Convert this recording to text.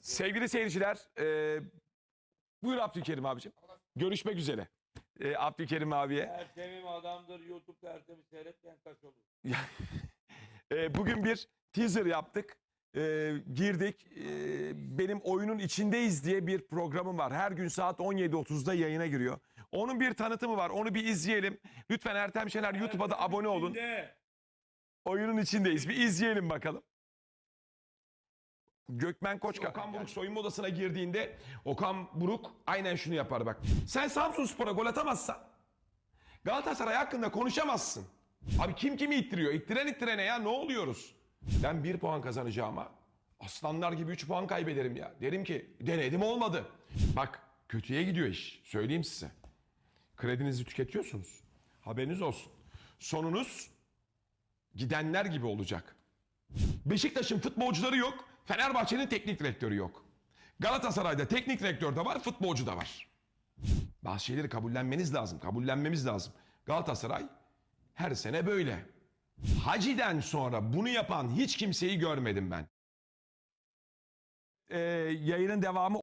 Sevgili seyirciler, e, buyur Abdülkerim abicim. Görüşmek üzere. E, Abdülkerim abiye. Ertemim adamdır YouTube'da Ertem'i seyretmeyen kaç olur? E, bugün bir teaser yaptık. E, girdik. E, benim oyunun içindeyiz diye bir programım var. Her gün saat 17.30'da yayına giriyor. Onun bir tanıtımı var. Onu bir izleyelim. Lütfen Ertem Şener YouTube'a da abone olun. Oyunun içindeyiz. Bir izleyelim bakalım. Gökmen Koç, Okan Buruk soyunma odasına girdiğinde Okan Buruk aynen şunu yapar bak. Sen Samsun Spor'a gol atamazsan Galatasaray hakkında konuşamazsın. Abi kim kimi ittiriyor? İttiren ittirene ya ne oluyoruz? Ben bir puan kazanacağıma aslanlar gibi üç puan kaybederim ya. Derim ki denedim olmadı. Bak kötüye gidiyor iş. Söyleyeyim size. Kredinizi tüketiyorsunuz. Haberiniz olsun. Sonunuz gidenler gibi olacak. Beşiktaş'ın futbolcuları yok. Fenerbahçe'nin teknik direktörü yok. Galatasaray'da teknik direktör de var, futbolcu da var. Bazı şeyleri kabullenmeniz lazım, kabullenmemiz lazım. Galatasaray her sene böyle. Hacı'den sonra bunu yapan hiç kimseyi görmedim ben. Ee, yayının devamı